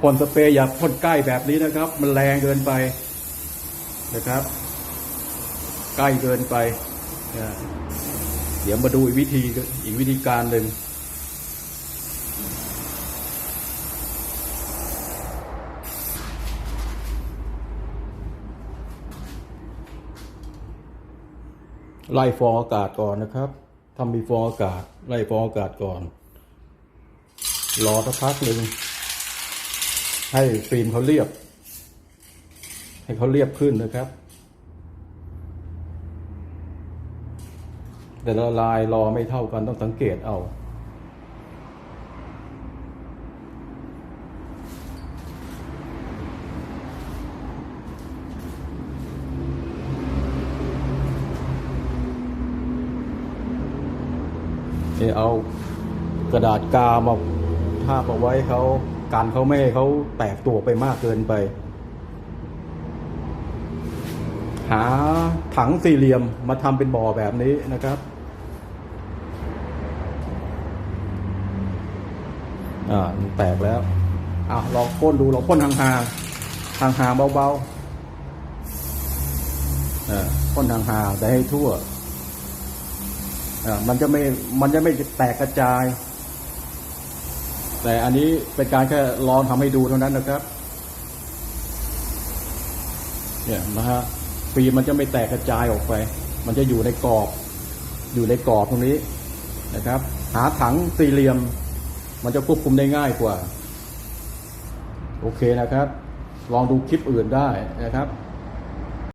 พ่นสเปรย์อย่าพ่นใกล้แบบนี้นะครับ มันแรงเกินไปนะครับ ใกล้เกินไปเดี๋ยวมาดูอีกวิธีอีกวิธีการหนึ่งไล่ฟองอากาศก่อนนะครับทำมีฟองอากาศ ไล่ฟองอากาศก่อน รอสักพักหนึ่ง ให้ฟิล์มเขาเรียบ ให้เขาเรียบขึ้นนะครับแต่ละลายรอไม่เท่ากันต้องสังเกตเอาเอากระดาษกามาทาบเอาไว้เขา กันเขาไม่ให้เขาแตกตัวไปมากเกินไป หาถังสี่เหลี่ยมมาทำเป็นบ่อแบบนี้นะครับอ่าแตกแล้วอะลองพ่นดูลองพ่นห่างๆห่างๆเบาๆอ่าพ่นห่างๆแต่ให้ทั่วอ่ามันจะไม่มันจะไม่แตกกระจาย แต่อันนี้เป็นการแค่ลองทำให้ดูเท่านั้นนะครับ เนี่ยนะฮะฟิล์มมันจะไม่แตกกระจายออกไป มันจะอยู่ในกรอบ อยู่ในกรอบตรงนี้นะครับ หาถังสี่เหลี่ยม มันจะควบคุมได้ง่ายกว่า โอเคนะครับ ลองดูคลิปอื่นได้นะครับ